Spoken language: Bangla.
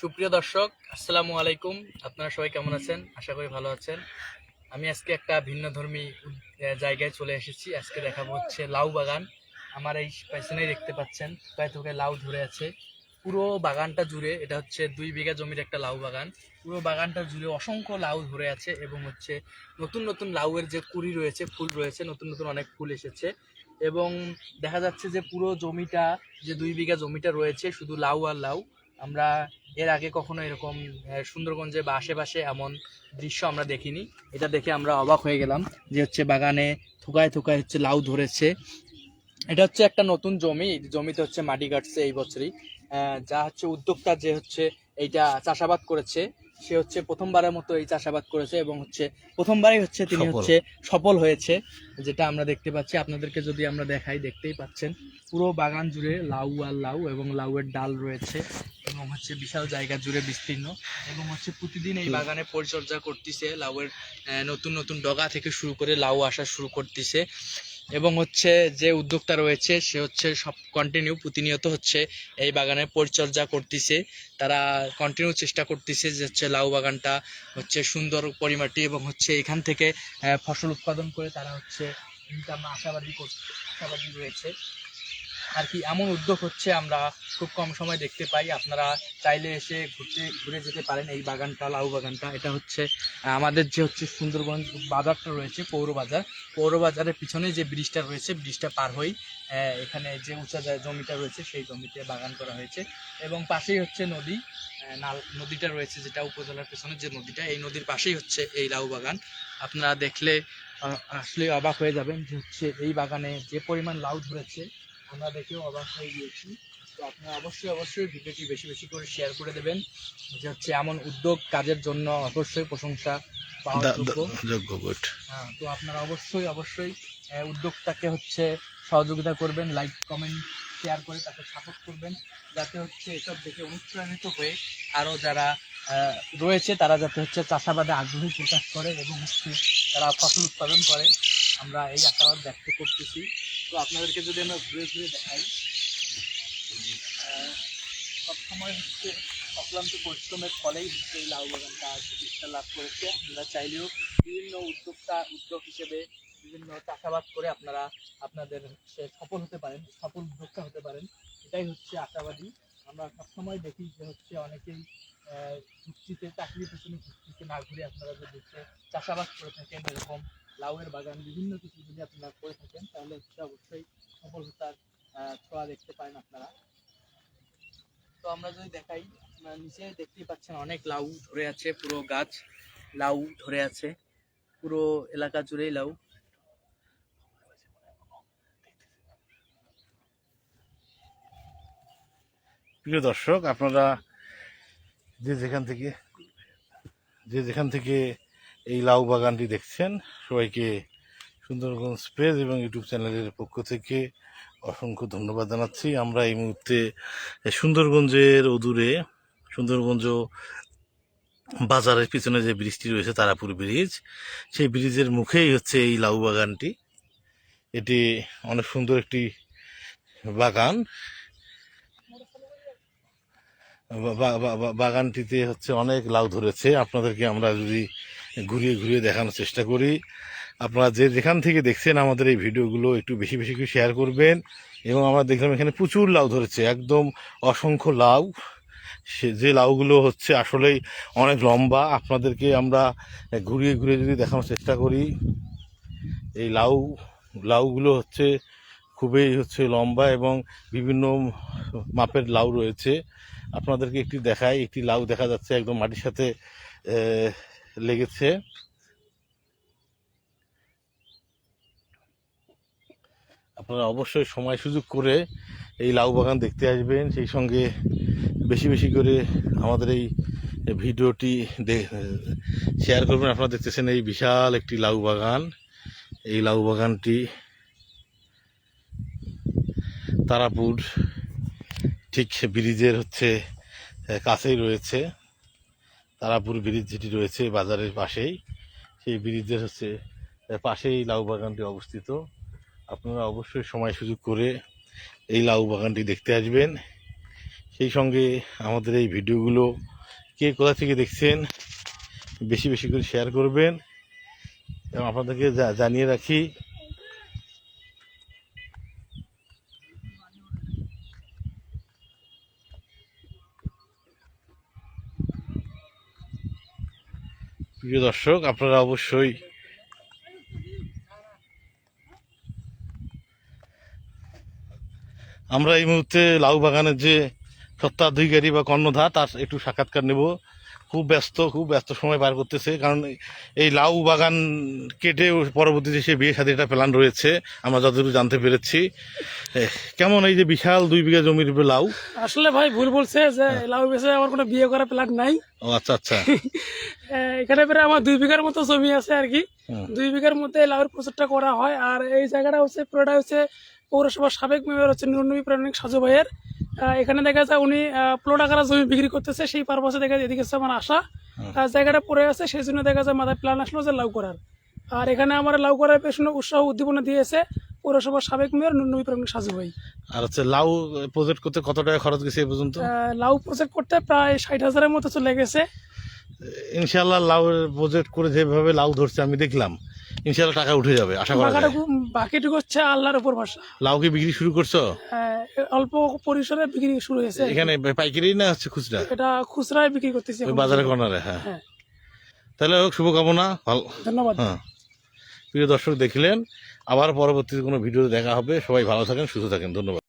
সুপ্রিয় দর্শক, আসসালামু আলাইকুম। আপনারা সবাই কেমন আছেন? আশা করি ভালো আছেন। আমি আজকে একটা ভিন্ন ধর্মী জায়গায় চলে এসেছি। আজকে দেখাবো হচ্ছে লাউ বাগান। আমার এই পেছনেই দেখতে পাচ্ছেন, প্রায় তোকে লাউ ধরে আছে। পুরো বাগানটা জুড়ে, এটা হচ্ছে দুই বিঘা জমির একটা লাউ বাগান। পুরো বাগানটা জুড়ে অসংখ্য লাউ ধরে আছে এবং হচ্ছে নতুন নতুন লাউয়ের যে কুড়ি রয়েছে, ফুল রয়েছে, নতুন নতুন অনেক ফুল এসেছে। এবং দেখা যাচ্ছে যে পুরো জমিটা, যে দুই বিঘা জমিটা রয়েছে, শুধু লাউ আর লাউ। আমরা এর আগে কখনো এরকম সুন্দরগঞ্জে বা আশেপাশে এমন দৃশ্য আমরা দেখিনি। এটা দেখে আমরা অবাক হয়ে গেলাম যে হচ্ছে বাগানে থুকায় থুকায় হচ্ছে লাউ ধরেছে। এটা হচ্ছে একটা নতুন জমি জমিতে হচ্ছে মাটি কাটছে এই বছরই। যা হচ্ছে উদ্যোক্তা যে হচ্ছে এইটা চাষাবাদ করেছে। সে হচ্ছে প্রথমবারের মতো এই চাষাবাদ করেছে এবং হচ্ছে প্রথমবারই হচ্ছে তিনি হচ্ছে সফল হয়েছে যেটা আমরা দেখতে পাচ্ছি। আপনাদেরকে যদি আমরা দেখাই দেখতেই পাচ্ছেন পুরো বাগান জুড়ে লাউ আর লাউ এবং লাউয়ের ডাল রয়েছে এবং হচ্ছে বিশাল জায়গা জুড়ে বিস্তীর্ণ এবং হচ্ছে প্রতিদিন এই বাগানে পরিচর্যা করতেছে লাউয়ের আহ, নতুন নতুন ডগা থেকে শুরু করে লাউ আসা শুরু করতেছে। এবং হচ্ছে যে উদ্যোক্তা রয়েছে, সে হচ্ছে সব কন্টিনিউ প্রতিনিয়ত হচ্ছে এই বাগানের পরিচর্যা করতেছে। তারা কন্টিনিউ চেষ্টা করতেছে যে হচ্ছে লাউ বাগানটা হচ্ছে সুন্দর পরিমাটি এবং হচ্ছে এখান থেকে ফসল উৎপাদন করে তারা হচ্ছে ইনকাম আশাবাদী আশাবাদী রয়েছে। আর কি, এমন উদ্যোগ হচ্ছে আমরা খুব কম সময় দেখতে পাই। আপনারা চাইলে এসে ঘুরতে, ঘুরে যেতে পারেন এই বাগানটা, লাউ বাগানটা। এটা হচ্ছে আমাদের যে হচ্ছে সুন্দরবন বাজারটা রয়েছে, পৌর বাজার। পৌর বাজারের পিছনে যে ব্রিজটা রয়েছে, ব্রিজটা পার হই এখানে যে উঁচা জমিটা রয়েছে, সেই জমিতে বাগান করা হয়েছে। এবং পাশেই হচ্ছে নদী নাল, নদীটা রয়েছে যেটা উপজেলার পেছনে যে নদীটা, এই নদীর পাশেই হচ্ছে এই লাউ বাগান। আপনারা দেখলে আসলে অবাক হয়ে যাবেন যে হচ্ছে এই বাগানে যে পরিমাণ লাউ ধরেছে আমরা দেখেও অবাক হয়ে গিয়েছি। তো আপনারা অবশ্যই অবশ্যই ভিডিওটি বেশি বেশি করে শেয়ার করে দেবেন। যে হচ্ছে এমন উদ্যোগ কাজের জন্য অবশ্যই প্রশংসা পাওয়ার যোগ্য। গুড। হ্যাঁ তো আপনারা অবশ্যই অবশ্যই উদ্যোগটাকে হচ্ছে সহযোগিতা করবেন লাইক কমেন্ট শেয়ার করে তাকে সাপোর্ট করবেন যাতে হচ্ছে এসব দেখে অনুপ্রাণিত হয়ে আরও যারা রয়েছে তারা যাতে হচ্ছে চাষাবাদে আগ্রহী প্রকাশ করে এবং হচ্ছে তারা ফসল উৎপাদন করে। আমরা এই আশাবাদ ব্যক্ত করতেছি। তো আপনাদেরকে যদি আমরা ঘুরে ঘুরে দেখাই সবসময় হচ্ছে অক্লান্ত পরিশ্রমের ফলেই হচ্ছে এই লাউ বাগানটা প্রতিষ্ঠা লাভ করেছে। আমরা চাইলেও বিভিন্ন উদ্যোক্তা উদ্যোগ হিসেবে বিভিন্ন চাষাবাদ করে আপনারা আপনাদের হচ্ছে সফল হতে পারেন সফল উদ্যোক্তা হতে পারেন। এটাই হচ্ছে আশাবাদী। আমরা সবসময় দেখি যে হচ্ছে অনেকেই আহ, চুক্তিতে চাকরির পেছনে চুক্তিতে না ঘুরে আপনারা হচ্ছে চাষাবাদ করে থাকেন এরকম লাউয়ের বাগান, বিভিন্ন কিছু যদি আপনারা করে থাকেন, তাহলে হচ্ছে অবশ্যই সফলতার ছোঁয়া দেখতে পারেন আপনারা। তো আমরা যদি দেখাই নিচে দেখতেই পাচ্ছেন অনেক লাউ ধরে আছে, পুরো গাছ লাউ ধরে আছে, পুরো এলাকা জুড়েই লাউ। প্রিয় দর্শক, আপনারা যে যেখান থেকে যে যেখান থেকে এই লাউ বাগানটি দেখছেন। সবাইকে সুন্দরগঞ্জ প্রেস এবং ইউটিউব চ্যানেলের পক্ষ থেকে অসংখ্য ধন্যবাদ জানাচ্ছি। আমরা এই মুহূর্তে সুন্দরগঞ্জের অদূরে, সুন্দরগঞ্জ বাজারের পিছনে যে ব্রিজটি রয়েছে, তারাপুর ব্রিজ, সেই ব্রিজের মুখেই হচ্ছে এই লাউ বাগানটি। এটি অনেক সুন্দর একটি বাগান। বাগানটিতে হচ্ছে অনেক লাউ ধরেছে। আপনাদেরকে আমরা যদি ঘুরিয়ে ঘুরিয়ে দেখানোর চেষ্টা করি। আপনারা যে যেখান থেকে দেখছেন আমাদের এই ভিডিওগুলো একটু বেশি বেশি করে শেয়ার করবেন এবং আমরা দেখলাম এখানে প্রচুর লাউ ধরেছে, একদম অসংখ্য লাউ। সে যে লাউগুলো হচ্ছে আসলেই অনেক লম্বা। আপনাদেরকে আমরা ঘুরিয়ে ঘুরিয়ে যদি দেখানোর চেষ্টা করি, এই লাউ, লাউগুলো হচ্ছে খুবই হচ্ছে লম্বা এবং বিভিন্ন মাপের লাউ রয়েছে। আপনাদেরকে একটি দেখায় একটি লাউ দেখা যাচ্ছে একদম মাটির সাথে লেগেছে। আপনারা অবশ্যই সময় সুযোগ করে এই লাউ বাগান দেখতে আসবেন। সেই সঙ্গে বেশি বেশি করে আমাদের এই ভিডিওটি শেয়ার করবেন। আপনারা দেখতেছেন এই বিশাল একটি লাউ বাগান। এই লাউ বাগানটি তারাপুর, ঠিক ব্রিজের হচ্ছে কাছেই রয়েছে। তারাপুর ব্রিজ যেটি রয়েছে বাজারের পাশেই, সেই ব্রিজের হচ্ছে পাশেই লাউ বাগানটি অবস্থিত। আপনারা অবশ্যই সময় সুযোগ করে এই লাউ বাগানটি দেখতে আসবেন। সেই সঙ্গে আমাদের এই ভিডিওগুলো কে কোথা থেকে দেখছেন, বেশি বেশি করে শেয়ার করবেন। এবং আপনাদেরকে জানিয়ে রাখি প্রিয় দর্শক, আপনারা অবশ্যই আমরা এই মুহূর্তে লাউ বাগানের যে সত্তাধিকারী বা কর্ণধার, তার একটু সাক্ষাৎকার নেব। খুব ব্যস্ত খুব ব্যস্ত সময় পার করতেছে। কারণ এই লাউ বাগান কেটে পরবর্তীতে সে বিয়ে সাথে একটা প্ল্যান রয়েছে। আমরা যতটুকু জানতে পেরেছি। কেমন এই যে বিশাল দুই বিঘা জমির উপরে লাউ? আসলে ভাই ভুল বলছে যে লাউ বেছে আমার কোনো বিয়ে করার প্ল্যান নাই। ও আচ্ছা আচ্ছা। এখানে প্রায় আমার দুই বিঘার মতো জমি আছে আর কি। দুই বিঘার মধ্যে লাউর প্রচারটা করা হয়। আর এই জায়গাটা হচ্ছে পুরোটা হচ্ছে পৌরসভার সাবেক মেয়র হচ্ছে নিরনবী প্রাণিক সাজু ভাইয়ের। এখানে দেখা যায় উনি প্লট আকারে জমি বিক্রি করতেছে সেই পারপাসে দেখা যায় এদিকে আমার আশা জায়গাটা পড়ে আছে সেই জন্য দেখা যায় মাথায় প্ল্যান আসলো যে লাউ করার। আর এখানে আমার লাউ করার পেছনে উৎসাহ উদ্দীপনা দিয়েছে পৌরসভার সাবেক মেয়র নিরনবী প্রাণিক সাজু ভাই। আর হচ্ছে লাউ প্রজেক্ট করতে কত টাকা খরচ গেছে পর্যন্ত? লাউ প্রজেক্ট করতে প্রায় ষাট হাজারের মতো চলে গেছে। ইনশাল্লাহ লাউ প্রজেক্ট করে যেভাবে লাউ ধরছে আমি দেখলাম। ইনশাল্লাহ টাকা উঠে যাবে আশা করা যায়। বাকিটুকু হচ্ছে আল্লাহর উপর ভরসা। লাউ কি বিক্রি শুরু করছ? আহ, অল্প পরিসরে বিক্রি শুরু হয়েছে। এখানে পাইকারি না হচ্ছে খুচরা? এটা খুচরায় বিক্রি করতেছি। বাজারের কর্নারে হ্যাঁ। হ্যাঁ। তাহলে হোক শুভকামনা। ভালো ধন্যবাদ। হ্যাঁ। প্রিয় দর্শক দেখলেন। আবার পরবর্তীতে কোনো ভিডিও দেখা হবে। সবাই ভালো থাকেন সুস্থ থাকেন। ধন্যবাদ।